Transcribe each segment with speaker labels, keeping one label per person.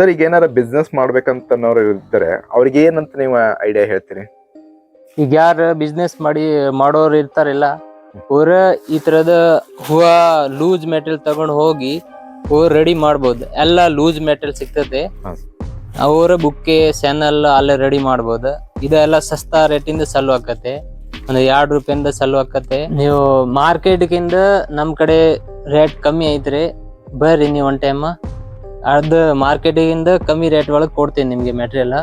Speaker 1: Sir ಈಗ ಏನಾರ business ಮಾಡ್ಬೇಕಂತ ಅನ್ನೋರು ಇರ್ತಾರೆ ಅವ್ರಿಗೆ ಏನಂತ ನೀವು ಐಡಿಯಾ ಹೇಳ್ತೀರಿ?
Speaker 2: ಈಗ ಯಾರು ಬಿಸ್ನೆಸ್ ಮಾಡಿ ಮಾಡೋರು ಇರ್ತಾರಲ್ಲ. ಅವ್ರ ಈ ತರದ ಹೂವ ಲೂಸ್ ಮೆಟೀರಿಯಲ್ ತಗೊಂಡ್ ಹೋಗಿ ಹೂವ ರೆಡಿ ಮಾಡ್ಬೋದು. ಎಲ್ಲ ಲೂಸ್ ಮೆಟೀರಿಯಲ್ ಸಿಗ್ತದೆ. ಅವರ ಬುಕ್ಕೆ ಸೆನಲ್ ಅಲ್ಲೇ ರೆಡಿ ಮಾಡ್ಬೋದು. ಇದೆಲ್ಲ ಸಸ್ತಾ ರೇಟಿಂದ ಸಲ್ಲು ಆಕತೆ ಒಂದು ಎರಡು ರೂಪಾಯಿಂದ ಸಲ್ಲು ಆಕತೆ ನೀವು ಮಾರ್ಕೆಟ್ಗಿಂದ ನಮ್ ಕಡೆ ರೇಟ್ ಕಮ್ಮಿ ಐತ್ರಿ. ಬರ್ರಿ ನೀವು ಒನ್ ಟೈಮ್ ಅರ್ಧ ಮಾರ್ಕೆಟಿಂದ ಕಮ್ಮಿ ರೇಟ್ ಒಳಗೆ ಕೊಡ್ತೀನಿ ನಿಮಗೆ ಮೆಟೀರಿಯಲ್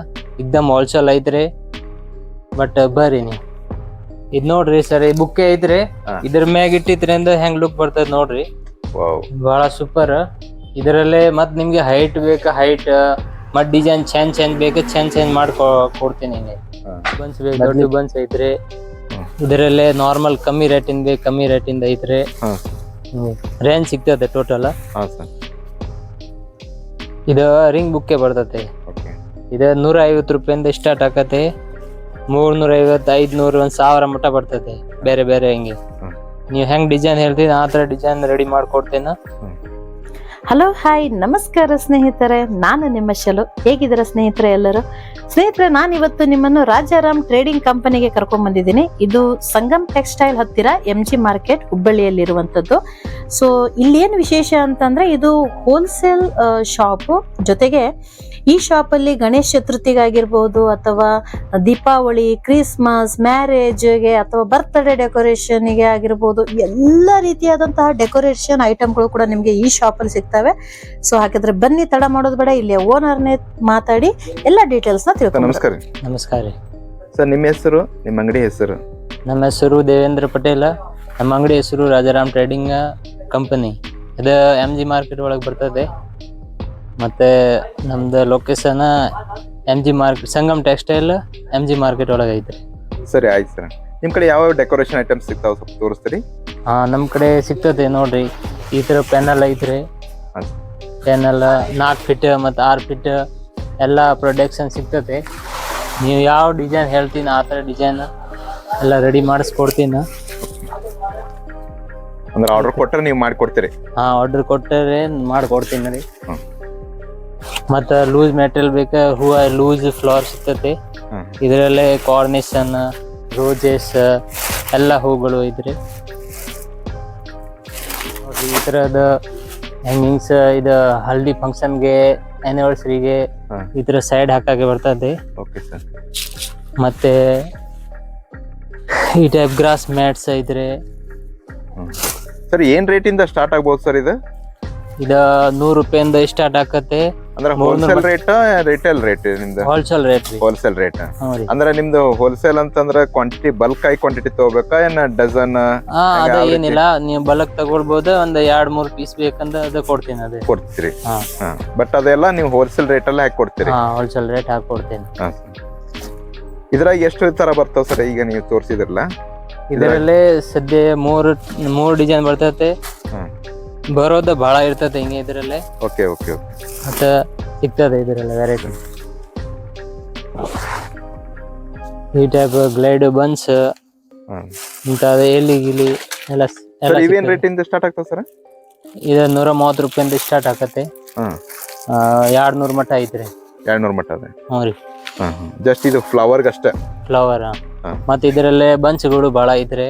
Speaker 2: ಇಕ್ದಮ್ ಹೋಲ್ಸೇಲ್ ಐತ್ರಿ. ಬಟ್ ಬರ್ರಿ ನೀವು. ಇದು ನೋಡ್ರಿ ಸರ್ ಈ ಬುಕ್ಕೆ ಐತ್ರಿ. ಇದ್ರ ಮ್ಯಾಗ ಇಟ್ಟಿದ್ರಿಂದ ಹೆಂಗ್ ಲುಕ್ ಬರ್ತದ ನೋಡ್ರಿ. ಬಹಳ ಸೂಪರ್ ಇದರಲ್ಲೇ ಮತ್ ನಿಮ್ಗೆ ಹೈಟ್ ಬೇಕು ಹೈಟ್ ಮತ್ ಡಿಸೈನ್ ಚೇಂಜ್ ಚೇಂಜ್ ಬೇಕು ಚೇಂಜ್ ಚೇಂಜ್ ಮಾಡ್ಕೊ ಕೊಡ್ತೀನಿ ಬನ್ಸ್ ಬೇಕು ದೊಡ್ಡ ಬನ್ಸ್ ಐತ್ರಿ. ಇದರಲ್ಲೇ ನಾರ್ಮಲ್ ಕಮ್ಮಿ ರೇಟಿಂದ ಬೇಕು ಕಮ್ಮಿ ರೇಟಿಂದ ಐತ್ರಿ. ರೇಂಜ್ ಸಿಗ್ತದೆ ಟೋಟಲ್ ಇದು ರಿಂಗ್ ಬುಕ್ಕೆ ಬರ್ತತೆ
Speaker 1: ಓಕೆ
Speaker 2: ಇದು ನೂರ ಐವತ್ತು ರೂಪಾಯಿಂದ ಸ್ಟಾರ್ಟ್ ಆಕತೆ ಮೂರ್ನೂರ ಐವತ್ತು ಐದ್ನೂರು ಒಂದ್ ಸಾವಿರ ಮಟ್ಟ ಬರ್ತತೆ ಬೇರೆ ಬೇರೆ ಹಿಂಗೆ. ನೀವು ಹೆಂಗ್ ಡಿಸೈನ್ ಹೇಳ್ತೀನಿ ಆ ತರ ಡಿಸೈನ್ ರೆಡಿ ಮಾಡ್ಕೊಡ್ತೇನ?
Speaker 3: ಹಲೋ ಹಾಯ್ ನಮಸ್ಕಾರ ಸ್ನೇಹಿತರೆ. ನಾನು ನಿಮ್ಮ ಶಲು. ಹೇಗಿದ್ದೀರಾ ಸ್ನೇಹಿತರೆ ಎಲ್ಲರೂ? ಸ್ನೇಹಿತರೆ ನಾನು ಇವತ್ತು ನಿಮ್ಮನ್ನು ರಾಜಾರಾಮ್ ಟ್ರೇಡಿಂಗ್ ಕಂಪನಿಗೆ ಕರ್ಕೊಂಡ್ ಬಂದಿದ್ದೀನಿ. ಇದು ಸಂಗಮ್ ಟೆಕ್ಸ್ಟೈಲ್ ಹತ್ತಿರ ಎಂ ಜಿ ಮಾರ್ಕೆಟ್ ಹುಬ್ಬಳ್ಳಿಯಲ್ಲಿರುವಂಥದ್ದು ಸೊ ಇಲ್ಲಿ ಏನು ವಿಶೇಷ ಅಂತಂದ್ರೆ ಇದು ಹೋಲ್ಸೇಲ್ ಶಾಪು ಜೊತೆಗೆ ಈ ಶಾಪಲ್ಲಿ ಗಣೇಶ ಚತುರ್ಥಿಗಾಗಿರ್ಬೋದು ಅಥವಾ ದೀಪಾವಳಿ ಕ್ರಿಸ್ಮಸ್ ಮ್ಯಾರೇಜ್ಗೆ ಅಥವಾ ಬರ್ತ್ಡೇ ಡೆಕೋರೇಷನ್ಗೆ ಆಗಿರ್ಬೋದು ಎಲ್ಲ ರೀತಿಯಾದಂತಹ ಡೆಕೋರೇಷನ್ ಐಟಮ್ಗಳು ಕೂಡ ನಿಮಗೆ ಈ ಶಾಪಲ್ಲಿ ಸಿಗ್ತವೆ. ಸೊ ಹಾಗಾದ್ರೆ ಬನ್ನಿ ತಡ ಮಾಡೋದು ಬೇಡ. ಇಲ್ಲಿ ಓನರ್ನೇ ಮಾತಾಡಿ ಎಲ್ಲ ಡೀಟೇಲ್ಸ್ನ
Speaker 1: ನ
Speaker 3: ತಿಳ್ಕೊಂಡು
Speaker 1: ನಮಸ್ಕಾರ
Speaker 2: ನಮಸ್ಕಾರ ರೀ.
Speaker 1: ಸರ್ ನಿಮ್ಮ ಹೆಸರು ನಿಮ್ಮ ಅಂಗಡಿ ಹೆಸರು?
Speaker 2: ನಮ್ಮ ಹೆಸರು ದೇವೇಂದ್ರ ಪಟೇಲ. ನಮ್ಮ ಅಂಗಡಿ ಹೆಸರು ರಾಜಾರಾಮ್ ಟ್ರೇಡಿಂಗ್ ಕಂಪನಿ. ಇದು ಎಂ ಜಿ ಮಾರ್ಕೆಟ್ ಒಳಗೆ ಬರ್ತದೆ. ಮತ್ತೆ ನಮ್ದು location M G market Sangam textile M G market ಒಳಗೆ ಐತೆ
Speaker 1: ಸರಿ ಆಯ್ತು ಸರ್. ನಿಮ್ಮ ಕಡೆ ಯಾವ ಡೆಕೋರೇಷನ್ ಐಟಮ್ಸ್ ಸಿಗ್ತಾವೆ ಸ್ವಲ್ಪ ತೋರಿಸ್ತೀರಿ?
Speaker 2: ಹಾಂ ನಮ್ಮ ಕಡೆ ಸಿಗ್ತದೆ ನೋಡ್ರಿ. ಈ ಥರ ಪೆನಲ್ ಐತ್ರಿ. ಪೆನಲ್ ನಾಲ್ಕು ಫಿಟ್ ಮತ್ತು ಆರು ಫಿಟ್ ಎಲ್ಲ ಪ್ರೊಡಕ್ಷನ್ ಸಿಗ್ತದೆ. ನೀವು ಯಾವ ಡಿಸೈನ್ ಹೇಳ್ತೀನಿ ಆ ಥರ ಡಿಸೈನ್ ಎಲ್ಲ ರೆಡಿ ಮಾಡಿಸ್ಕೊಡ್ತೀನಿ.
Speaker 1: ಅಂದ್ರೆ ಆರ್ಡರ್ ಕೊಟ್ಟರೆ ನೀವು ಮಾಡಿಕೊಡ್ತೀರಿ?
Speaker 2: ಹಾಂ ಆರ್ಡರ್ ಕೊಟ್ಟರೆ ಮಾಡ್ಕೊಡ್ತೀನಿ ರೀ. ಮತ್ತ ಲೂಸ್ ಮೆಟೀರಿಯಲ್ ಬೇಕಾ ಹೂವ ಲೂಸ್ ಫ್ಲವರ್ ಸಿಗ್ತೈತಿ. ಇದರಲ್ಲೇ ಕಾರ್ನಿಷನ್ ರೋಜಸ್ ಎಲ್ಲ ಹೂಗಳು ಇದ್ರಿ. ನೋಡ್ರಿ ಈ ತರದ ಹ್ಯಾಂಗಿಂಗ್ಸ್ ಇದು ಹಲ್ದಿ ಫಂಕ್ಷನ್ಗೆ ಆನಿವರ್ಸರಿಗೆ. ಈ ತರ ಸೈಡ್ ಹಾಕಕ್ಕೆ ಬರ್ತದೆ ಮತ್ತೆ ಈ ಟೈಪ್ ಗ್ರಾಸ್ ಮ್ಯಾಟ್ಸ್ ಇದ್ರೆ.
Speaker 1: ಸರ್ ಏನ್ ರೇಟಿಂದ ಸ್ಟಾರ್ಟ್ ಆಗ್ಬೋದು ಸರ್ ಇದು?
Speaker 2: ಇದ ನೂರು ರೂಪಾಯಿಂದ ಸ್ಟಾರ್ಟ್ ಆಕತ್ತೆ.
Speaker 1: ಅಂದ್ರೆ ಹೋಲ್ಸೇಲ್ ರೇಟ್ ರಿಟೇಲ್ ರೇಟ್ ನಿಮ್ದು.
Speaker 2: ಹೋಲ್ಸೇಲ್ ರೇಟ್ ರೀ.
Speaker 1: ಹೋಲ್ಸೇಲ್ ರೇಟ್ ಅಂದ್ರೆ ನಿಮ್ದು ಹೋಲ್ಸೇಲ್ ಅಂತಂದ್ರೆ ಕ್ವಾಂಟಿಟಿ ಬಲ್ಕ್ ಆಗಿ ಕ್ವಾಂಟಿಟಿ ತಗೋಬೇಕಾ ಏನ ಡಜನ್
Speaker 2: ಹಾ ಅದ? ಏನಿಲ್ಲ ನೀವು ಬಲಕ್ ತಗೊಳ್ಬೋದು ಒಂದ್ ಎರಡ್ ಮೂರ್ ಪೀಸ್ ಬೇಕಂದ್ರೆ ಅದ ಕೊಡ್ತೀನಿ ಅದೇ.
Speaker 1: ಕೊಡ್ತೀರಿ.
Speaker 2: ಹಾ.
Speaker 1: ಬಟ್ ಅದೆಲ್ಲ ನೀವು ಹೋಲ್ಸೇಲ್ ರೇಟ್ ಅಲ್ಲೇ ಹಾಕಿ ಕೊಡ್ತೀರಿ.
Speaker 2: ಹಾ ಹೋಲ್ಸೇಲ್ ರೇಟ್ ಹಾಕಿ ಕೊಡ್ತೀನಿ.
Speaker 1: ಹಾ, ಇದ್ರಾಗ ಎಷ್ಟು ತರ ಬರ್ತಾವ ಸರ್ ಈಗ ನೀವು ತೋರಿಸಿದ್ರಲ್ಲ?
Speaker 2: ಇದರಲ್ಲಿ ಸದ್ಯ ಮೂರ್ ಮೂರ್ ಡಿಸೈನ್ ಬರ್ತೈತೆ. ಬರೋದ ಬಹಳ ಇರ್ತದೆ ಹಿಂಗೆ ಇದರಲ್ಲೇ.
Speaker 1: Okay okay okay.
Speaker 2: ಮತ್ತ ಸಿಗ್ತದೆ ಇದರಲ್ಲೇ ವೆರೈಟಿ ಈ ಟೈಪ್ ಗ್ಲೈಡ್ ಬನ್ಸ್ ಇಂಥದ್ದು ಎಲ್ಲಿ ಗಿಲಿ ಎಲ್ಲ ಎಲ್ಲ
Speaker 1: ಸರ್ ಇವೇನ್
Speaker 2: ಸಿಗ್ತದೆ.
Speaker 1: ರೇಟ್ ಇಂದ ಸ್ಟಾರ್ಟ್ ಆಗ್ತಾವ ಸರ್?
Speaker 2: ಇದು ನೂರ ಮೂವತ್ತು ರೂಪಾಯಿಂದ ಸ್ಟಾರ್ಟ್ ಆಕತ್ತೆ
Speaker 1: ಹ್ಮ್.
Speaker 2: ಎರಡ್ ನೂರ್ ಮಟ್ಟ ಐತ್ರಿ.
Speaker 1: ಎರಡ್ ನೂರ್ ಮಟ್ಟ ಅದೇ?
Speaker 2: ಹ್ಞೂ ರೀ.
Speaker 1: ಜಸ್ಟ್ ಇದು ಫ್ಲವರ್ಗೆ ಅಷ್ಟೇ
Speaker 2: ಫ್ಲವರ್. ಮತ್ತೆ ಇದರಲ್ಲೇ ಬನ್ಸ್ಗಳು ಬಹಳ
Speaker 1: ಇದ್ರೆ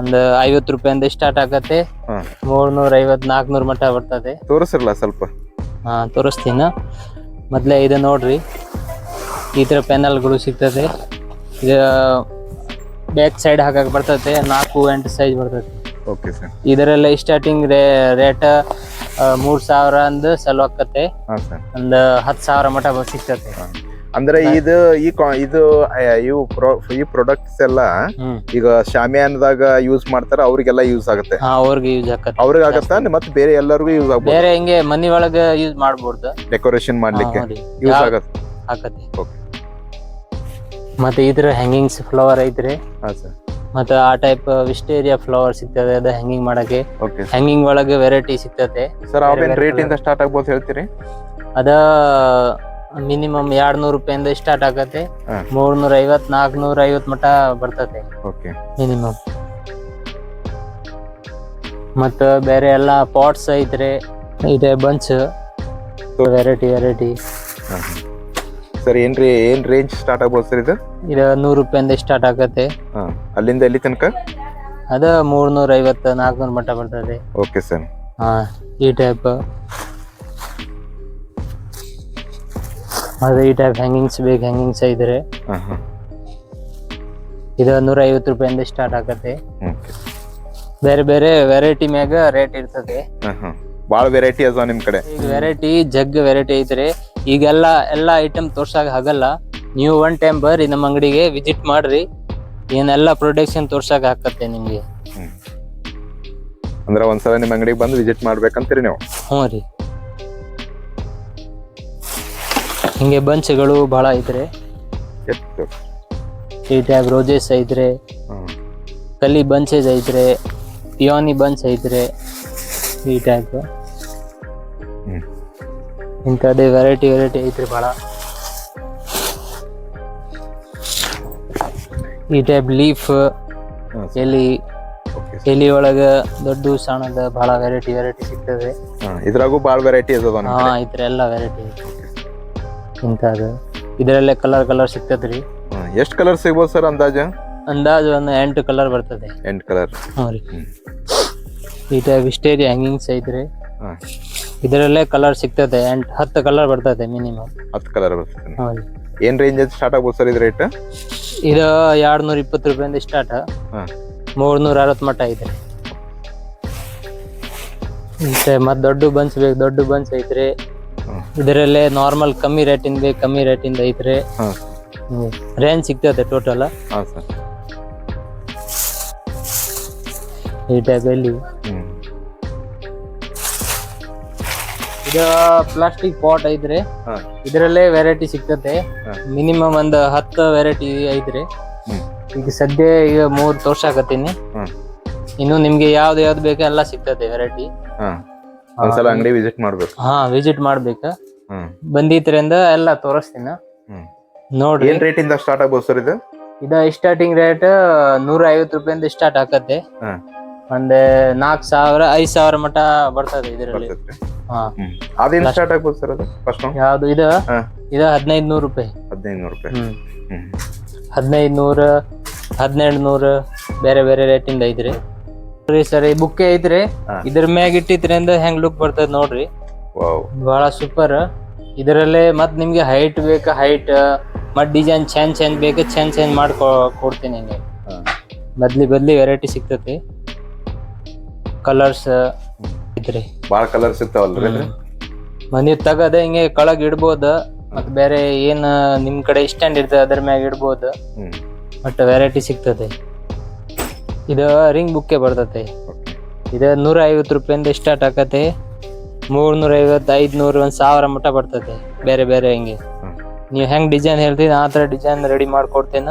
Speaker 2: ಒಂದು ಐವತ್ ರೂಪಾಯಿಂದ ಸ್ಟಾರ್ಟ್ ಆಗತ್ತೆ. ಮೂರ್ನೂರ ಐವತ್ ನಾಲ್ಕನೂರ ಮಟ್ಟ ಬರ್ತದೆ.
Speaker 1: ತೋರಿಸಿರಲ್ಲ ಸ್ವಲ್ಪ.
Speaker 2: ಹಾ ತೋರಿಸ್ತೀನಿ. ಮೊದ್ಲೇ ಇದು ನೋಡ್ರಿ. ಈ ತರ ಪೆನಲ್ಗಳು ಸಿಗ್ತದೆ. ಇದು ಬ್ಯಾಕ್ ಸೈಡ್ ಹಾಕಕ್ ಬರ್ತದೆ ನಾಲ್ಕು ಎಂಟು ಸೈಜ್ ಬರ್ತದೆ. ಇದರೆಲ್ಲ ಸ್ಟಾರ್ಟಿಂಗ್ ರೇ ರೇಟ್ ಮೂರ್ ಸಾವಿರ ಅಂದ್ ಸಲ ಆಕತ್ತೆ
Speaker 1: ಹಾ ಸರ್
Speaker 2: ಒಂದ್ ಹತ್ತು ಸಾವಿರ ಮಟ್ಟ ಸಿಗ್ತದೆ.
Speaker 1: ಅಂದ್ರೆ ಇದು ಈ ಇದು ಇವು ಈ ಪ್ರಾಡಕ್ಟ್ಸ್ ಎಲ್ಲ ಈಗ ಶಾಮಿಯಾನದಾಗ ಯೂಸ್ ಮಾಡ್ತಾರ ಅವ್ರಿಗೆಲ್ಲ ಯೂಸ್ ಆಗುತ್ತೆ.
Speaker 2: ಅವ್ರಿಗೆ ಯೂಸ್ ಆಗುತ್ತೆ
Speaker 1: ಅವ್ರಿಗೆ ಆಗತ್ತಾ? ಮತ್ತೆ ಬೇರೆ ಎಲ್ಲರಿಗೂ ಯೂಸ್ ಆಗುತ್ತೆ
Speaker 2: ಬೇರೆ ಹಿಂಗೆ ಮನಿ ಒಳಗ ಯೂಸ್ ಮಾಡ್ಬೋದು.
Speaker 1: ಡೆಕೋರೇಷನ್ ಮಾಡ್ಲಿಕ್ಕೆ ಯೂಸ್ ಆಗತ್ತೆ.
Speaker 2: ಆಗತ್ತೆ
Speaker 1: ಓಕೆ
Speaker 2: ಮತ್ತೆ ಇದ್ರ ಹ್ಯಾಂಗಿಂಗ್ಸ್ ಫ್ಲವರ್ ಐತ್ರಿ.
Speaker 1: ಹಾ ಸರ್
Speaker 2: ಮತ್ತೆ ಆ ಟೈಪ್ ವಿಸ್ಟೇರಿಯಾ ಫ್ಲವರ್ ಸಿಗ್ತದೆ ಅದ ಹ್ಯಾಂಗಿಂಗ್ ಮಾಡಕ್ಕೆ.
Speaker 1: ಓಕೆ
Speaker 2: ಹ್ಯಾಂಗಿಂಗ್ ಒಳಗೆ ವೆರೈಟಿ ಸಿಗ್ತದೆ
Speaker 1: ಸರ್ ಅವೇನ್ ರೇಟ್ ಇಂದ ಸ್ಟಾರ್ಟ್ ಆಗ್ಬೋದು ಹೇಳ್ತೀರಿ?
Speaker 2: ಅದ ಮಿನಿಮಮ್ ಎರಡ್ ನೂರು ರೂಪಾಯಿಂದ ಸ್ಟಾರ್ಟ್ ಆಗತ್ತೆ.
Speaker 1: ಹಾ.
Speaker 2: ಮೂರ್ನೂರ ಐವತ್ ನಾಲ್ಕನೂರ ಐವತ್ ಮಟ್ಟ ಬರ್ತದೆ
Speaker 1: ಓಕೆ.
Speaker 2: ಮಿನಿಮಮ್. ಮತ್ತ ಬೇರೆ ಎಲ್ಲ ಪಾಟ್ಸ್ ಐತ್ರಿ. ಇದೆ ಬಂಚ್ ವೆರೈಟಿ ವೆರೈಟಿ
Speaker 1: ಸರ್ ಏನ್ರಿ ಏನ್ ರೇಂಜ್ ಸ್ಟಾರ್ಟ್ ಆಗ್ಬೋದು ಸರ್ ಇದು?
Speaker 2: ಇದು ನೂರು ರೂಪಾಯಿಂದ ಸ್ಟಾರ್ಟ್ ಆಗತ್ತೆ.
Speaker 1: ಹಾ ಅಲ್ಲಿಂದ ಎಲ್ಲಿ ತನಕ?
Speaker 2: ಅದ ಮೂರ್ನೂರ ಐವತ್ತು ನಾಲ್ಕುನೂರು ಮಟ್ಟ ಬರ್ತದೆ.
Speaker 1: Okay sir.
Speaker 2: ಹಾ ಈ ಟೈಪ್ ಅದು ಈ ಟೈಪ್ ಹ್ಯಾಂಗಿಂಗ್ಸ್ ಬೇಕು ಹ್ಯಾಂಗಿಂಗ್ಸ್ ಇದ್ರೆ
Speaker 1: ಹಾ ಹಾ.
Speaker 2: ಇದು ನೂರ ಐವತ್ತು ರೂಪಾಯಿಂದ ಸ್ಟಾರ್ಟ್ ಆಗತ್ತೆ. ಬೇರೆ ಬೇರೆ ವೆರೈಟಿ ಮ್ಯಾಗ ರೇಟ್ ಇರ್ತದೆ.
Speaker 1: ಭಾಳ ವೆರೈಟಿ ಅದಾವ ನಿಮ್ ಕಡೆ.
Speaker 2: ಈಗ ವೆರೈಟಿ ಜಗ್ ವೆರೈಟಿ ಐತ್ರಿ ಈಗೆಲ್ಲ ಎಲ್ಲ ಐಟಮ್ ತೋರ್ಸಾಕ ಆಗಲ್ಲ. ನೀವು ಒನ್ ಟೈಮ್ ಬರ್ರಿ ನಮ್ಮ ಅಂಗಡಿಗೆ ವಿಸಿಟ್ ಮಾಡ್ರಿ. ಏನೆಲ್ಲ ಪ್ರೊಡಕ್ಷನ್ ತೋರ್ಸಾಕ ಹಾಕತ್ತೆ ನಿಮ್ಗೆ.
Speaker 1: ಅಂದ್ರೆ ಒಂದ್ಸಲ ನಿಮ್ ಅಂಗಡಿಗೆ ಬಂದು ವಿಸಿಟ್ ಮಾಡ್ಬೇಕಂತೀರಿ ನೀವು?
Speaker 2: ಹ್ಞೂ ರೀ. ಹಿಂಗೆ ಬಂಚ್ಗಳು ಬಹಳ ಇದ್ರೆ.
Speaker 1: ಎಷ್ಟು
Speaker 2: ಈ ಟೈಪ್ ರೋಜೆಸ್ ಇದ್ರೆ
Speaker 1: ಹ್ಮ್.
Speaker 2: ಕಲಿ ಬಂಚಸ್ ಇದ್ರೆ ಪಿಯೋನಿ ಬಂಚ್ ಇದ್ರೆ ಈ ಟೈಪ್
Speaker 1: ಹ್ಮ್.
Speaker 2: ಇಂಥದ್ದೇ ವೆರೈಟಿ ವೆರೈಟಿ ಐತ್ರಿ ಭಾಳ ಈ ಟೈಪ್ ಲೀಫ್
Speaker 1: ಹಾ
Speaker 2: ಎಲಿ ಎಲಿ ಒಳಗ ದೊಡ್ಡ ಸಣ್ಣದ ಬಹಳ ವೆರೈಟಿ ವೆರೈಟಿ ಸಿಗ್ತದೆ
Speaker 1: ಹಾ ಇದ್ರಾಗೂ ಭಾಳ ವೆರೈಟಿ ಅದಾವ
Speaker 2: ಹಾ ಐತ್ರಿ ಎಲ್ಲ ವೆರೈಟಿ ಇಂಥದ್ದು ಇದರಲ್ಲೇ ಕಲರ್ ಕಲರ್ ಸಿಗ್ತದ್ರಿ
Speaker 1: ರೀ. ಎಷ್ಟು ಕಲರ್ ಸಿಗ್ಬೋದು ಸರ್ ಅಂದಾಜು?
Speaker 2: ಅಂದಾಜು ಒಂದು ಎಂಟು ಕಲರ್ ಬರ್ತದೆ.
Speaker 1: ಎಂಟು ಕಲರ್
Speaker 2: ಹ್ಞೂ ರೀ. ಈ ಟೈಪ್ ವಿಸ್ಟೇರಿ ಹ್ಯಾಂಗಿಂಗ್ಸ್ ಐತ್ರಿ ಇದರಲ್ಲೇ ಕಲರ್ ಸಿಗ್ತದೆ. ಎಂಟು ಹತ್ತು ಕಲರ್ ಬರ್ತದೆ ಮಿನಿಮಮ್
Speaker 1: ಹತ್ತು ಕಲರ್ ಬರ್ತದೆ.
Speaker 2: ಹ್ಞೂ ರೀ.
Speaker 1: ಏನ್ ರೇಂಜ್ ಸ್ಟಾರ್ಟ್ ಆಗ್ಬೋದು ಸರ್ ಇದು ರೇಟ್
Speaker 2: ಇದು ಎರಡು ನೂರ ಇಪ್ಪತ್ತು ರೂಪಾಯಿಂದ ಸ್ಟಾರ್ಟ್ ಮೂರ್ನೂರ ಅರವತ್ತು ಮಟ್ಟ ಐತ್ರಿ. ಮತ್ತೆ ದೊಡ್ಡ ಬನ್ಸ್ ಬೇಕು ದೊಡ್ಡ ಬನ್ಸ್ ಐತ್ರಿ. ಇದರಲ್ಲೇ ನಾರ್ಮಲ್ ಕಮ್ಮಿ ರೇಟಿಂದ ಕಮ್ಮಿ ರೇಟಿಂದ ಐತ್ರಿ
Speaker 1: ಹಾ.
Speaker 2: ರೇಂಜ್ ಸಿಗ್ತದೆ ಟೋಟಲ್
Speaker 1: ಹಾ ಸರ್.
Speaker 2: ಈ ಟೈಪ್ ಎಲ್ಲಿ
Speaker 1: ಹ್ಮ್.
Speaker 2: ಇದು ಪ್ಲಾಸ್ಟಿಕ್ ಪಾಟ್ ಐತ್ರಿ ಇದರಲ್ಲೇ ವೆರೈಟಿ ಸಿಗ್ತದೆ. ಮಿನಿಮಮ್ ಒಂದು ಹತ್ತು ವೆರೈಟಿ ಐತ್ರಿ ಈಗ ಸದ್ಯ ಈಗ ಮೂರು ತೋರ್ಸಾಕತ್ತೀನಿ ಇನ್ನು ನಿಮ್ಗೆ ಯಾವ್ದು ಯಾವ್ದು ಬೇಕೋ ಎಲ್ಲ ಸಿಗ್ತದೆ ವೆರೈಟಿ
Speaker 1: ಒಂದ್ಸಲ ಅಂಗಡಿ ವಿಸಿಟ್ ಮಾಡ್ಬೇಕು.
Speaker 2: ಹಾ ವಿಸಿಟ್ ಮಾಡ್ಬೇಕು. ಬಂದಿದ್ರಿಂದ ಎಲ್ಲ ತೋರಿಸ್ತೀನಿ. ನೋಡ್ರಿ.
Speaker 1: ಏನ್ ರೇಟ್ ಇಂದ ಸ್ಟಾರ್ಟ್ ಆಗ್ಬೋದು ಸರ್ ಇದು?
Speaker 2: ಇದ ಸ್ಟಾರ್ಟಿಂಗ್ ರೇಟ್ ನೂರ ಐವತ್ತು ರೂಪಾಯಿಂದ ಸ್ಟಾರ್ಟ್
Speaker 1: ಆಗತ್ತೆ
Speaker 2: ಒಂದ್ ನಾಲ್ಕ್ ಸಾವಿರ ಐದ್ ಸಾವಿರ ಮಟ ಬರ್ತದೆ ಇದರಲ್ಲಿ.
Speaker 1: ಅದೇನ್ ಸ್ಟಾರ್ಟ್ ಆಗ್ಬೋದು ಸರ್ ಅದು? ಫಸ್ಟ್
Speaker 2: ಯಾವ್ದು ಇದು? ಇದು ಹದಿನೈದು ನೂರು ರೂಪಾಯಿ.
Speaker 1: ಹದಿನೈದು ನೂರು ರೂಪಾಯಿ.
Speaker 2: ಹದಿನೈದು ನೂರು ಹದಿನೆಂಟು ನೂರು ಬೇರೆ ಬೇರೆ ರೇಟಿಂದ ಐತ್ರಿ. ನೋಡ್ರಿ ಸರ್ ಈ ಬುಕ್ಕೆ ಐತ್ರಿ. ಇದ್ರ ಮ್ಯಾಗ ಇಟ್ಟಿದ್ರಿಂದ ಹೆಂಗ್ ಲುಕ್ ಬರ್ತದ ನೋಡ್ರಿ. ಬಹಳ ಸೂಪರ್ ಇದರಲ್ಲೇ ಮತ್ ನಿಮ್ಗೆ ಹೈಟ್ ಬೇಕ ಹೈಟ್ ಮತ್ ಡಿಸೈನ್ ಚೇಂಜ್ ಚೇಂಜ್ ಬೇಕ ಚೇಂಜ್ ಚೆಂದ ಮಾಡಿ ಕೊಡ್ತೀನಿ ನಿಮ್ಗೆ. ಬದ್ಲಿ ಬದ್ಲಿ ವೆರೈಟಿ ಸಿಗ್ತತಿ. ಕಲರ್ಸ್ ಐತ್ರಿ
Speaker 1: ಬಹಳ ಕಲರ್ ಸಿಗ್ತಾವಲ್ರಿ
Speaker 2: ಮನಿ ತಗದ ಹಿಂಗೆ ಕಳಗ್ ಇಡ್ಬೋದು. ಮತ್ ಬೇರೆ ಏನ್ ನಿಮ್ ಕಡೆ ಸ್ಟ್ಯಾಂಡ್ ಇರ್ತದೆ ಅದ್ರ ಮ್ಯಾಗ ಇಡ್ಬೋದು. ಬಟ್ ವೆರೈಟಿ ಸಿಗ್ತದೆ. ಇದು ರಿಂಗ್ ಬುಕ್ಕೆ ಬರ್ತತೆ. ಇದು ನೂರ ಐವತ್ತು ರೂಪಾಯಿಂದ ಸ್ಟಾರ್ಟ್ ಆಕತೆ ಮೂರ್ನೂರ ಐವತ್ತು ಐದ್ನೂರು ಒಂದ್ ಸಾವಿರ ಮಟ್ಟ ಬರ್ತತೆ. ಬೇರೆ ಬೇರೆ ಹಿಂಗೆ. ನೀವು ಹೆಂಗ್ ಡಿಸೈನ್ ಹೇಳ್ತೀನಿ ಆ ತರ ಡಿಸೈನ್ ರೆಡಿ ಮಾಡ್ಕೊಡ್ತೇನ.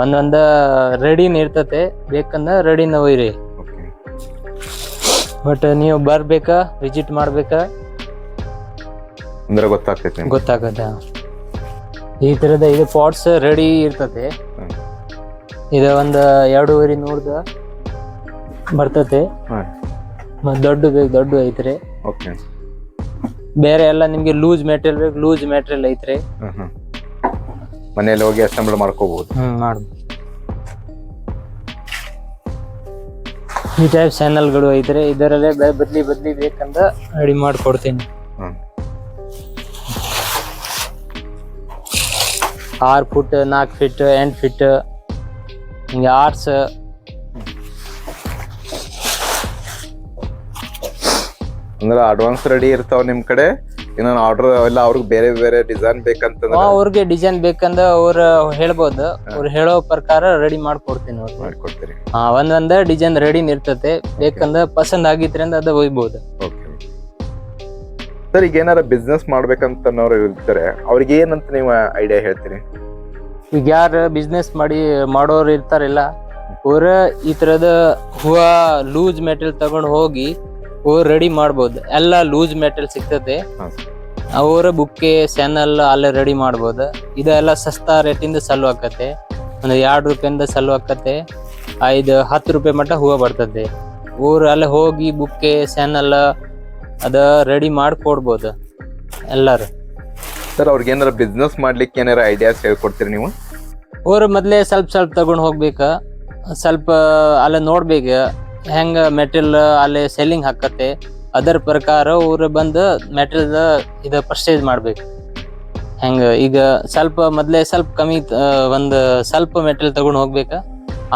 Speaker 2: ಒಂದೊಂದ ರೆಡಿನ ಇರ್ತತೆ. ಬೇಕಂದ್ರ ರೆಡಿನ ಒಯ್ರಿ. ಬಟ್ ನೀವು ಬರ್ಬೇಕಾ ವಿಸಿಟ್ ಮಾಡ್ಬೇಕಾ?
Speaker 1: ಅಂದ್ರೆ ಗೊತ್ತಾಗ್ತೈತಿ
Speaker 2: ಗೊತ್ತಾಗದ ಈ ತರದ ಇದು ಪಾಟ್ಸ್ ರೆಡಿ ಇರ್ತತೆ. ಇದು ಒಂದ ಎರಡೂವರೆ ನೂರದ ಬರ್ತತೆ.
Speaker 1: ಹಾ.
Speaker 2: ದೊಡ್ಡ ಬೇಕು ದೊಡ್ಡ ಐತ್ರಿ.
Speaker 1: ಓಕೆ
Speaker 2: ಬೇರೆ ಎಲ್ಲ ನಿಮ್ಗೆ ಲೂಸ್ ಮೆಟೀರಿಯಲ್ ಬೇಕು ಲೂಸ್ ಮೆಟೀರಿಯಲ್ ಐತ್ರಿ.
Speaker 1: ಮನೇಲಿ ಮನೆಯಲ್ಲಿ ಹೋಗಿ ಅಸೆಂಬಲ್ ಮಾಡ್ಕೋಬಹುದು
Speaker 2: ಈ ಟೈಪ್ ಚಾನಲ್ಗಳು ಐತ್ರಿ. ಇದರಲ್ಲೇ ಬೆ- ಬದ್ಲಿ ಬದ್ಲಿ ಬೇಕಂದ ರೆಡಿ ಮಾಡ್ಕೊಡ್ತೀನಿ. ಆರು ಫುಟ್ ನಾಲ್ಕು ಫಿಟ್ ಎಂಟು ಫೀಟ್ ಹಿಂಗೆ ಆರ್ಟ್ಸ್
Speaker 1: ಅಂದ್ರೆ ಅಡ್ವಾನ್ಸ್ ರೆಡಿ ಇರ್ತಾವ ನಿಮ್ ಕಡೆ ಇನ್ನೊಂದು ಆರ್ಡರ್ ಎಲ್ಲ ಅವ್ರಿಗೆ ಬೇರೆ ಬೇರೆ ಡಿಸೈನ್ ಬೇಕಂತಂದ್ರೆ
Speaker 2: ಅವ್ರಿಗೆ ಡಿಸೈನ್ ಬೇಕಂದ ಅವ್ರ ಹೇಳ್ಬೋದು ಅವ್ರು ಹೇಳೋ ಪ್ರಕಾರ ರೆಡಿ ಮಾಡ್ಕೊಡ್ತೀನಿ ಮಾಡಿ
Speaker 1: ಮಾಡ್ಕೊಡ್ತೀರಿ
Speaker 2: ಹಾ ಒಂದೊಂದ ಡಿಸೈನ್ ರೆಡಿ ಇರ್ತತೆ ಬೇಕಂದ ಪಸಂದ್ ಆಗಿತ್ರಿ ಅಂದ ಅದು ಒಯ್ಬೋದು
Speaker 1: ಓಕೆ ಸರ್ ಈಗ ಏನಾರ ಬಿಸ್ನೆಸ್ ಮಾಡ್ಬೇಕಂತ ಅನ್ನೋರು ಇರ್ತಾರೆ ಅವ್ರಿಗೆ ಏನಂತ ನೀವು ಐಡಿಯಾ ಹೇಳ್ತೀರಿ
Speaker 2: ಈಗ ಯಾರು ಬಿಸ್ನೆಸ್ ಮಾಡಿ ಮಾಡೋರು ಇರ್ತಾರಲ್ಲ ಅವ್ರ ಈ ಥರದ ಹೂವ ಲೂಸ್ ಮೆಟೀರಿಯಲ್ ತಗೊಂಡು ಹೋಗಿ ಅವ್ರು ರೆಡಿ ಮಾಡ್ಬೋದು. ಎಲ್ಲ ಲೂಸ್ ಮೆಟೀರಿಯಲ್ ಸಿಗ್ತದೆ. ಅವರ ಬುಕ್ಕೆ ಸ್ಯಾನಲ್ ಅಲ್ಲೇ ರೆಡಿ ಮಾಡ್ಬೋದು. ಇದೆಲ್ಲ ಸಸ್ತಾ ರೇಟಿಂದ ಸಲ್ಲು ಆಕತೆ ಒಂದು ಎರಡು ರೂಪಾಯಿಂದ ಸಲ್ಲು ಆಕತೆ ಐದು ಹತ್ತು ರೂಪಾಯಿ ಮಟ್ಟ ಹೂವು ಬರ್ತದೆ. ಊರು ಅಲ್ಲೇ ಹೋಗಿ ಬುಕ್ಕೆ ಸ್ಯಾನಲ್ ಅದ ರೆಡಿ ಮಾಡಿ ಕೊಡ್ಬೋದು ಎಲ್ಲರೂ.
Speaker 1: ಸರ್, ಅವ್ರಿಗೆ ಏನಾರ ಬಿಸ್ನೆಸ್ ಮಾಡ್ಲಿಕ್ಕೆ ಏನಾರ ಐಡಿಯಾಸ್ ಹೇಳ್ಕೊಡ್ತೀರಿ ನೀವು?
Speaker 2: ಅವ್ರು ಮೊದಲೇ ಸ್ವಲ್ಪ ಸ್ವಲ್ಪ ತಗೊಂಡು ಹೋಗ್ಬೇಕು. ಸ್ವಲ್ಪ, ಅಲ್ಲಿ ನೋಡ್ಬೇಕು. ಹೆಂಗ ಮೆಟೀರಿಯಲ್ ಅಲ್ಲಿ ಸೆಲ್ಲಿಂಗ್ ಹಾಕತ್ತೆ. ಅದರ ಪ್ರಕಾರ ಅವ್ರು ಬಂದು ಮೆಟೀರಿಯಲ್ ಇದು ಪರ್ಚೇಸ್ ಮಾಡ್ಬೇಕು. ಹೆಂಗ, ಈಗ ಸ್ವಲ್ಪ ಮೊದಲೇ ಸ್ವಲ್ಪ ಕಮ್ಮಿ ಒಂದು ಸ್ವಲ್ಪ ಮೆಟೀರಿಯಲ್ ತಗೊಂಡು ಹೋಗ್ಬೇಕು.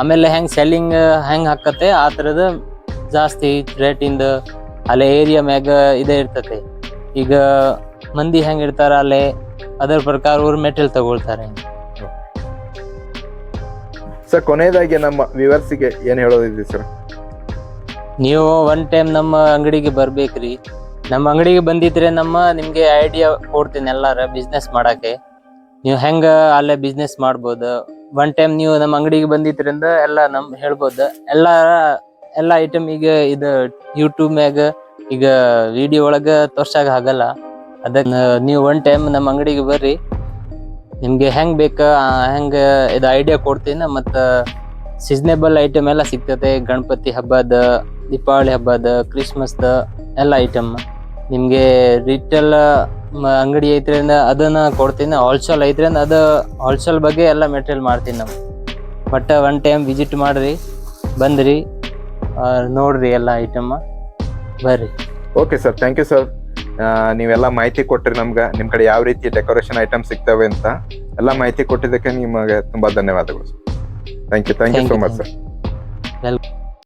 Speaker 2: ಆಮೇಲೆ ಹೆಂಗೆ ಸೆಲ್ಲಿಂಗ್ ಹೆಂಗೆ ಹಾಕತ್ತೆ, ಆ ಥರದ ಜಾಸ್ತಿ ರೇಟಿಂದ ಅಲ್ಲೇ ಏರಿಯಾ ಮ್ಯಾಗ ಇದೇ ಇರ್ತತೆ. ಈಗ ಮಂದಿ ಹೆಂಗ್ ಇರ್ತಾರ ಅಲ್ಲೇ? ಅದರ ಪ್ರಕಾರ ಅವ್ರು ಮೆಟೀರಿಯಲ್ ತಗೊಳ್ತಾರೆ.
Speaker 1: ಸರ್ ಕೊನೆಯದಾಗಿ ನಮ್ಮ ವಿವರ್ಸಿಗೆ ಏನ್ ಹೇಳೋದಿದೆ ಸರ್?
Speaker 2: ನೀವು ಒನ್ ಟೈಮ್ ನಮ್ಮ ಅಂಗಡಿಗೆ ಬರ್ಬೇಕ್ರಿ. ನಮ್ಮ ಅಂಗಡಿಗೆ ಬಂದಿದ್ರೆ ನಮ್ಮ ನಿಮ್ಗೆ ಐಡಿಯಾ ಕೊಡ್ತೀನಿ ಎಲ್ಲಾರ ಬಿಸ್ನೆಸ್ ಮಾಡಕ್ಕೆ. ನೀವು ಹೆಂಗ ಅಲ್ಲೇ ಬಿಸ್ನೆಸ್ ಮಾಡ್ಬೋದು? ಒನ್ ಟೈಮ್ ನೀವು ನಮ್ಮ ಅಂಗಡಿಗೆ ಬಂದಿದ್ರಿಂದ ಎಲ್ಲ ನಮ್ ಹೇಳ್ಬೋದು. ಎಲ್ಲ ಎಲ್ಲ ಐಟಮ್ ಈಗ ಇದು ಯೂಟ್ಯೂಬ್ ಮ್ಯಾಗ ಈಗ ವಿಡಿಯೋ ಒಳಗ ತೋರ್ಸಾಗ ಆಗಲ್ಲ. ಅದನ್ನ ನೀವು ಒನ್ ಟೈಮ್ ನಮ್ಮ ಅಂಗಡಿಗೆ ಬರ್ರಿ. ನಿಮಗೆ ಹೆಂಗ್ ಬೇಕ ಹೆಂಗೆ ಇದು ಐಡಿಯಾ ಕೊಡ್ತೀನಿ, ಮತ್ತು ಸೀಸನೇಬಲ್ ಐಟಮ್ ಎಲ್ಲ ಸಿಗ್ತದೆ. ಗಣಪತಿ ಹಬ್ಬದ, ದೀಪಾವಳಿ ಹಬ್ಬದ ಕ್ರಿಸ್ಮಸ್ದ ಎಲ್ಲ ಐಟಮ್ ನಿಮಗೆ ರಿಟೇಲ್ ಅಂಗಡಿ ಐತ್ರಿಂದ ಅದನ್ನ ಕೊಡ್ತೀನಿ. ಹೋಲ್ಸೇಲ್ ಐತ್ರಿಂದ ಅದು ಹೋಲ್ಸೇಲ್ ಬಗ್ಗೆ ಎಲ್ಲ ಮೆಟೀರಿಯಲ್ ಮಾಡ್ತೀನಿ ನಾವು. ಬಟ್ ಒನ್ ಟೈಮ್ ವಿಸಿಟ್ ಮಾಡ್ರಿ, ಬಂದ್ರಿ ನೋಡ್ರಿ ಎಲ್ಲ ಐಟಮ್ ಬರ್ರಿ.
Speaker 1: Okay sir thank you sir ನೀವೆಲ್ಲ ಮಾಹಿತಿ ಕೊಟ್ರಿ ನಮ್ಗೆ. ನಿಮ್ಮ ಕಡೆ ಯಾವ ರೀತಿ ಡೆಕೋರೇಷನ್ ಐಟಮ್ ಸಿಗ್ತವೆ ಅಂತ ಎಲ್ಲ ಮಾಹಿತಿ ಕೊಟ್ಟಿದ್ದಕ್ಕೆ ನಿಮಗೆ ತುಂಬಾ ಧನ್ಯವಾದಗಳು thank you thank you so much sir